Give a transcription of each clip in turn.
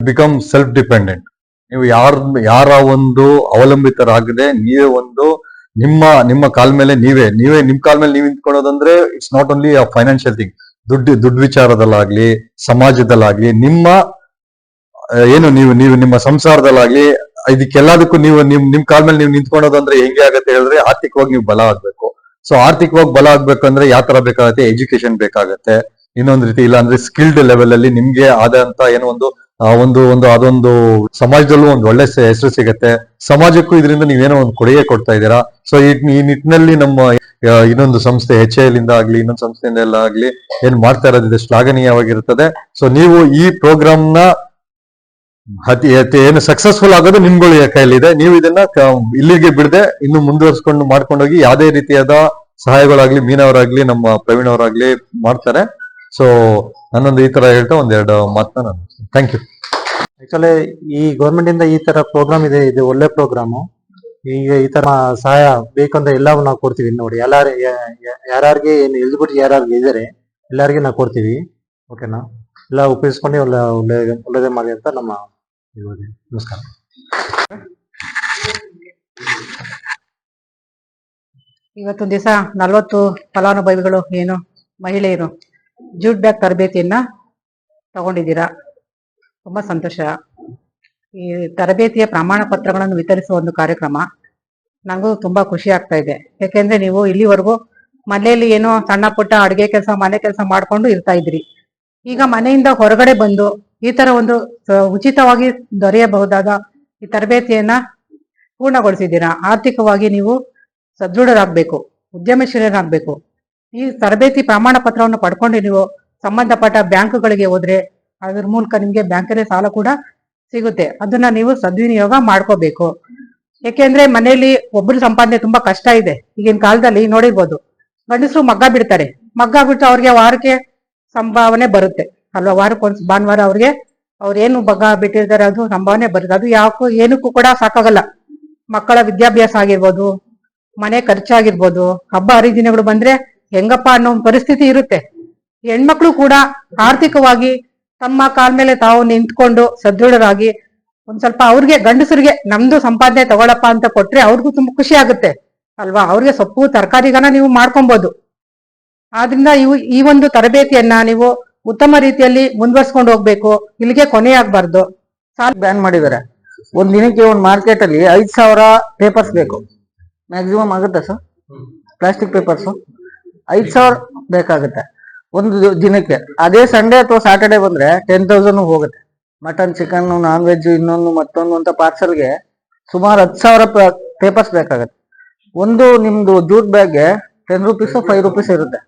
Become self dependent ನೀವು ಯಾರ ಯಾರ ಒಂದು ಅವಲಂಬಿತರಾಗದೆ ನೀವೇ ಒಂದು ನಿಮ್ಮ ನಿಮ್ಮ ಕಾಲ್ ಮೇಲೆ ನೀವೇ ನೀವೇ ನಿಮ್ ಕಾಲ್ ಮೇಲೆ ನೀವು ನಿಂತ್ಕೊಳ್ಳೋದಂದ್ರೆ it's not only a financial thing ದುಡ್ಡು ದುಡ್ಡು ವಿಚಾರದಲ್ಲಾಗ್ಲಿ, ಸಮಾಜದಲ್ಲಾಗ್ಲಿ, ನಿಮ್ಮ ಏನು ನೀವು ನೀವು ನಿಮ್ಮ ಸಂಸಾರದಲ್ಲಾಗ್ಲಿ, ಇದಕ್ಕೆಲ್ಲದಕ್ಕೂ ನೀವು ನಿಮ್ ನಿಮ್ ಕಾಲ್ ಮೇಲೆ ನೀವು ನಿಂತ್ಕೊಳ್ಳೋದಂದ್ರೆ ಹೆಂಗೆ ಆಗತ್ತೆ ಹೇಳಿದ್ರೆ ಆರ್ಥಿಕವಾಗಿ ನೀವು ಬಲ ಆಗ್ಬೇಕು. ಸೊ ಆರ್ಥಿಕವಾಗಿ ಬಲ ಆಗ್ಬೇಕಂದ್ರೆ ಯಾವ ತರ ಬೇಕಾಗತ್ತೆ? ಎಜುಕೇಶನ್ ಬೇಕಾಗತ್ತೆ. ಇನ್ನೊಂದ್ ರೀತಿ ಇಲ್ಲ ಅಂದ್ರೆ ಸ್ಕಿಲ್ಡ್ ಲೆವೆಲ್ ಅಲ್ಲಿ ನಿಮ್ಗೆ ಆದಂತ ಏನೋ ಒಂದು ಒಂದು ಒಂದು, ಅದೊಂದು ಸಮಾಜದಲ್ಲೂ ಒಂದು ಒಳ್ಳೆ ಹೆಸರು ಸಿಗತ್ತೆ. ಸಮಾಜಕ್ಕೂ ಇದರಿಂದ ನೀವೇನೋ ಒಂದು ಕೊಡುಗೆ ಕೊಡ್ತಾ ಇದ್ದೀರಾ? ಸೊ ಈ ನಿಟ್ಟಿನಲ್ಲಿ ನಮ್ಮ ಇನ್ನೊಂದು ಸಂಸ್ಥೆ ಎಚ್ ಎಲ್ ಇಂದ ಆಗ್ಲಿ, ಇನ್ನೊಂದು ಸಂಸ್ಥೆಯಿಂದ ಎಲ್ಲ ಆಗ್ಲಿ ಏನ್ ಮಾಡ್ತಾ ಇರೋದಿದೆ ಶ್ಲಾಘನೀಯವಾಗಿರುತ್ತದೆ. ಸೊ ನೀವು ಈ ಪ್ರೋಗ್ರಾಮ್ನ ಅತಿ ಏನು ಸಕ್ಸಸ್ಫುಲ್ ಆಗೋದು ನಿಮ್ಗಳ ಕೈಲಿದೆ ನೀವು ಇದನ್ನ ಇಲ್ಲಿಗೆ ಬಿಡದೆ ಇನ್ನು ಮುಂದುವರ್ಸ್ಕೊಂಡು ಮಾಡ್ಕೊಂಡೋಗಿ ಯಾವುದೇ ರೀತಿಯಾದ ಸಹಾಯಗಳಾಗ್ಲಿ, ಮೀನವರಾಗ್ಲಿ, ನಮ್ಮ ಪ್ರವೀಣ್ ಅವರಾಗ್ಲಿ ಮಾಡ್ತಾರೆ. ಸೊ ನಾನೊಂದು ಈ ತರ ಹೇಳ್ತಾ ಒಂದೆರಡು ಮಾತನ್ನ ನಾನು ಥ್ಯಾಂಕ್ ಯು ಆಕ್ಚುಲಿ ಈ ಗೌರ್ಮೆಂಟ್ ಇಂದ ಈ ತರ ಪ್ರೋಗ್ರಾಮ್ ಇದೆ ಇದು ಒಳ್ಳೆ ಪ್ರೋಗ್ರಾಮು ಈಗ ಈ ತರ ಸಹಾಯ ಬೇಕಂದ್ರೆ ಎಲ್ಲವೂ ನಾವು ಕೊಡ್ತೀವಿ. ನೋಡಿ ಎಲ್ಲಾರು ಯಾರ್ಯಾರಿಗೆ ಏನು ಎಲ್ಬಿಟ್ಟು ಯಾರ್ಯಾರಿಗೆ ಇದ್ದಾರೆ ಎಲ್ಲರಿಗೆ ನಾವು ಕೊಡ್ತೀವಿ. ಓಕೆನಾ ಎಲ್ಲ ಉಪಯೋಗಿಸ್ಕೊಂಡು ಒಳ್ಳೆ ಒಳ್ಳೆ ಒಳ್ಳೆದೇ ಮಾಡಿ ಅಂತ ನಮ್ಮ. ನಮಸ್ಕಾರ. ಇವತ್ತೊಂದು ದಿವಸ ನಲ್ವತ್ತು ಫಲಾನುಭವಿಗಳು ಏನು ಮಹಿಳೆಯರು ಜೂಟ್ ಬ್ಯಾಗ್ ತರಬೇತಿಯನ್ನ ತಗೊಂಡಿದ್ದೀರಾ? ತುಂಬಾ ಸಂತೋಷ. ಈ ತರಬೇತಿಯ ಪ್ರಮಾಣ ಪತ್ರಗಳನ್ನು ವಿತರಿಸುವ ಒಂದು ಕಾರ್ಯಕ್ರಮ ನನಗೂ ತುಂಬಾ ಖುಷಿ ಆಗ್ತಾ ಇದೆ. ಯಾಕೆಂದ್ರೆ ನೀವು ಇಲ್ಲಿವರೆಗೂ ಮನೆಯಲ್ಲಿ ಏನೋ ಸಣ್ಣ ಪುಟ್ಟ ಅಡುಗೆ ಕೆಲಸ, ಮನೆ ಕೆಲಸ ಮಾಡ್ಕೊಂಡು ಇರ್ತಾ ಇದ್ರಿ. ಈಗ ಮನೆಯಿಂದ ಹೊರಗಡೆ ಬಂದು ಈ ತರ ಒಂದು ಉಚಿತವಾಗಿ ದೊರೆಯಬಹುದಾದ ಈ ತರಬೇತಿಯನ್ನ ಪೂರ್ಣಗೊಳಿಸಿದ್ದೀರಾ? ಆರ್ಥಿಕವಾಗಿ ನೀವು ಸದೃಢರಾಗಬೇಕು, ಉದ್ಯಮಶೀಲರಾಗಬೇಕು. ಈ ತರಬೇತಿ ಪ್ರಮಾಣ ಪತ್ರವನ್ನು ಪಡ್ಕೊಂಡು ನೀವು. ಸಂಬಂಧಪಟ್ಟ ಬ್ಯಾಂಕ್ಗಳಿಗೆ ಹೋದ್ರೆ ಅದ್ರ ಮೂಲಕ ನಿಮ್ಗೆ ಬ್ಯಾಂಕಲ್ಲಿ ಸಾಲ ಕೂಡ ಸಿಗುತ್ತೆ. ಅದನ್ನ ನೀವು ಸದ್ವಿನಿಯೋಗ ಮಾಡ್ಕೋಬೇಕು. ಯಾಕೆಂದ್ರೆ ಮನೆಯಲ್ಲಿ ಒಬ್ಬರು ಸಂಪಾದನೆ ತುಂಬಾ ಕಷ್ಟ ಇದೆ. ಈಗಿನ ಕಾಲದಲ್ಲಿ ನೋಡಿರ್ಬೋದು. ಗಂಡಸರು ಮಗ್ಗ ಬಿಡ್ತಾರೆ. ಮಗ್ಗ ಬಿಟ್ಟು ಅವ್ರಿಗೆ ವಾರಕ್ಕೆ ಸಂಭಾವನೆ ಬರುತ್ತೆ. ಅಲ್ವಾ? ಒಂದು ಭಾನುವಾರ ಅವ್ರಿಗೆ ಅವ್ರು ಏನು ಮಗ್ಗ ಬಿಟ್ಟಿರ್ತಾರೆ ಅದು ಸಂಭಾವನೆ ಬರುತ್ತೆ. ಅದು ಯಾಕೋ ಏನಕ್ಕೂ ಕೂಡ ಸಾಕಾಗಲ್ಲ. ಮಕ್ಕಳ ವಿದ್ಯಾಭ್ಯಾಸ ಆಗಿರ್ಬೋದು, ಮನೆ ಖರ್ಚಾಗಿರ್ಬೋದು, ಹಬ್ಬ ಹರಿದಿನಗಳು ಬಂದ್ರೆ ಹೆಂಗಪ್ಪ ಅನ್ನೋ ಒಂದ್ ಪರಿಸ್ಥಿತಿ ಇರುತ್ತೆ. ಹೆಣ್ಮಕ್ಳು ಕೂಡ ಆರ್ಥಿಕವಾಗಿ ತಮ್ಮ ಕಾಲ್ ಮೇಲೆ ತಾವು ನಿಂತ್ಕೊಂಡು ಸದೃಢರಾಗಿ ಒಂದ್ ಸ್ವಲ್ಪ ಅವ್ರಿಗೆ ಗಂಡಸರಿಗೆ ನಮ್ದು ಸಂಪಾದನೆ ತಗೊಳಪ್ಪ ಅಂತ ಕೊಟ್ರೆ ಅವ್ರಿಗೂ ತುಂಬಾ ಖುಷಿ ಆಗುತ್ತೆ. ಅಲ್ವಾ? ಅವ್ರಿಗೆ ಸೊಪ್ಪು ತರಕಾರಿಗನ ನೀವು ಮಾಡ್ಕೊಬಹುದು ಆದ್ರಿಂದ ಇವು ಈ ಒಂದು ತರಬೇತಿಯನ್ನ ನೀವು ಉತ್ತಮ ರೀತಿಯಲ್ಲಿ ಮುಂದುವರ್ಸ್ಕೊಂಡು ಹೋಗ್ಬೇಕು. ಇಲ್ಲಿಗೆ ಕೊನೆ ಆಗ್ಬಾರ್ದು. ಬ್ಯಾನ್ ಮಾಡಿದ್ದಾರೆ. ಒಂದ್ ದಿನಕ್ಕೆ ಒಂದ್ ಮಾರ್ಕೆಟ್ ಅಲ್ಲಿ ಐದ್ ಸಾವಿರ ಪೇಪರ್ಸ್ ಬೇಕು. ಮ್ಯಾಕ್ಸಿಮಮ್ ಆಗುತ್ತೆ ಸರ್ ಪ್ಲಾಸ್ಟಿಕ್ ಪೇಪರ್ಸ್ ಐದ್ ಸಾವಿರ ಬೇಕಾಗುತ್ತೆ ಒಂದು ದಿನಕ್ಕೆ. ಅದೇ ಸಂಡೇ ಅಥವಾ ಸಾಟರ್ಡೆ ಬಂದ್ರೆ ಟೆನ್ ತೌಸಂಡ್ ಹೋಗುತ್ತೆ. ಮಟನ್ ಚಿಕನ್ ನಾನ್ ವೆಜ್ ಇನ್ನೊಂದು ಮತ್ತೊಂದು ಅಂತ ಪಾರ್ಸಲ್ಗೆ ಸುಮಾರು ಹತ್ತು ಸಾವಿರ ಪೇಪರ್ಸ್ ಬೇಕಾಗುತ್ತೆ. ಒಂದು ನಿಮ್ದು ಜೂಟ್ ಬ್ಯಾಗ್ಗೆ ಟೆನ್ ರುಪೀಸ್ ಫೈವ್ ರುಪೀಸ್ ಇರುತ್ತೆ.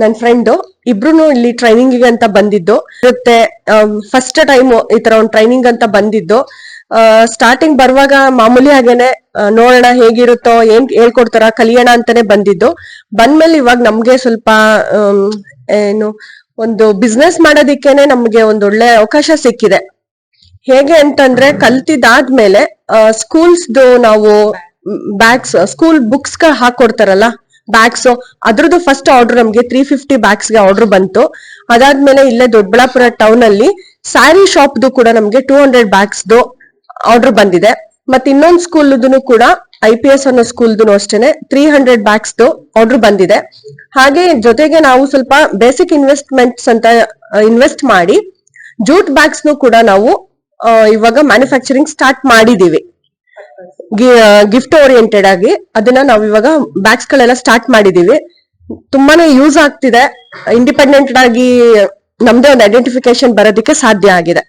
ನನ್ ಫ್ರೆಂಡ್ ಇಬ್ರು ಇಲ್ಲಿ ಟ್ರೈನಿಂಗ್ ಅಂತ ಬಂದಿದ್ದು. ಇರುತ್ತೆ ಫಸ್ಟ್ ಟೈಮ್ ಈ ತರ ಒಂದು ಟ್ರೈನಿಂಗ್ ಅಂತ ಬಂದಿದ್ದು. ಸ್ಟಾರ್ಟಿಂಗ್ ಬರುವಾಗ ಮಾಮೂಲಿ ಹಾಗೇನೆ ನೋಡೋಣ ಹೇಗಿರುತ್ತೋ, ಏನ್ ಹೇಳ್ಕೊಡ್ತಾರ ಕಲಿಯೋಣ ಅಂತಾನೆ ಬಂದಿದ್ದು. ಬಂದ್ಮೇಲೆ ಇವಾಗ ನಮ್ಗೆ ಸ್ವಲ್ಪ ಏನು, ಒಂದು ಬಿಸ್ನೆಸ್ ಮಾಡೋದಿಕ್ಕೇನೆ ನಮ್ಗೆ ಒಂದು ಒಳ್ಳೆ ಅವಕಾಶ ಸಿಕ್ಕಿದೆ. ಹೇಗೆ ಅಂತಂದ್ರೆ ಕಲ್ತಿದಾದ್ಮೇಲೆ ಸ್ಕೂಲ್ಸ್ದು ನಾವು ಬ್ಯಾಗ್ಸ್ ಸ್ಕೂಲ್ ಬುಕ್ಸ್ ಹಾಕೊಡ್ತಾರಲ್ಲ ಬ್ಯಾಗ್ಸ್ ಅದ್ರದ್ದು ಫಸ್ಟ್ ಆರ್ಡರ್ ನಮ್ಗೆ ತ್ರೀ ಫಿಫ್ಟಿ ಬ್ಯಾಗ್ಸ್ಗೆ ಆರ್ಡರ್ ಬಂತು. ಅದಾದ್ಮೇಲೆ ಇಲ್ಲೇ ದೊಡ್ಡಬಳ್ಳಾಪುರ ಟೌನ್ ಅಲ್ಲಿ ಸ್ಯಾರಿ ಶಾಪ್ದು ಕೂಡ ನಮ್ಗೆ ಟೂ ಹಂಡ್ರೆಡ್ ಬ್ಯಾಗ್ಸ್ದು ಆರ್ಡರ್ ಬಂದಿದೆ. ಮತ್ತೆ ಇನ್ನೊಂದು ಸ್ಕೂಲ್ದು ಕೂಡ ಐ ಪಿ ಎಸ್ ಅನ್ನೋ ಸ್ಕೂಲ್ದು ಅಷ್ಟೇನೆ ತ್ರೀ ಹಂಡ್ರೆಡ್ ಬ್ಯಾಗ್ಸ್ದು ಆರ್ಡರ್ ಬಂದಿದೆ. ಹಾಗೆ ಜೊತೆಗೆ ನಾವು ಸ್ವಲ್ಪ ಬೇಸಿಕ್ ಇನ್ವೆಸ್ಟ್ಮೆಂಟ್ಸ್ ಅಂತ ಇನ್ವೆಸ್ಟ್ ಮಾಡಿ ಜೂಟ್ ಬ್ಯಾಗ್ಸ್ ಕೂಡ ನಾವು ಇವಾಗ ಮ್ಯಾನುಫ್ಯಾಕ್ಚರಿಂಗ್ ಸ್ಟಾರ್ಟ್ ಮಾಡಿದೀವಿ. ಗಿಫ್ಟ್ ಓರಿಯೆಂಟೆಡ್ ಆಗಿ ಅದನ್ನ ನಾವು ಇವಾಗ ಬ್ಯಾಗ್ಸ್ ಗಳೆಲ್ಲ ಸ್ಟಾರ್ಟ್ ಮಾಡಿದೀವಿ. ತುಂಬಾನೇ ಯೂಸ್ ಆಗ್ತಿದೆ. ಇಂಡಿಪೆಂಡೆಂಟ್ ಆಗಿ ನಮ್ದೇ ಒಂದು ಐಡೆಂಟಿಫಿಕೇಶನ್ ಬರೋದಕ್ಕೆ ಸಾಧ್ಯ ಆಗಿದೆ.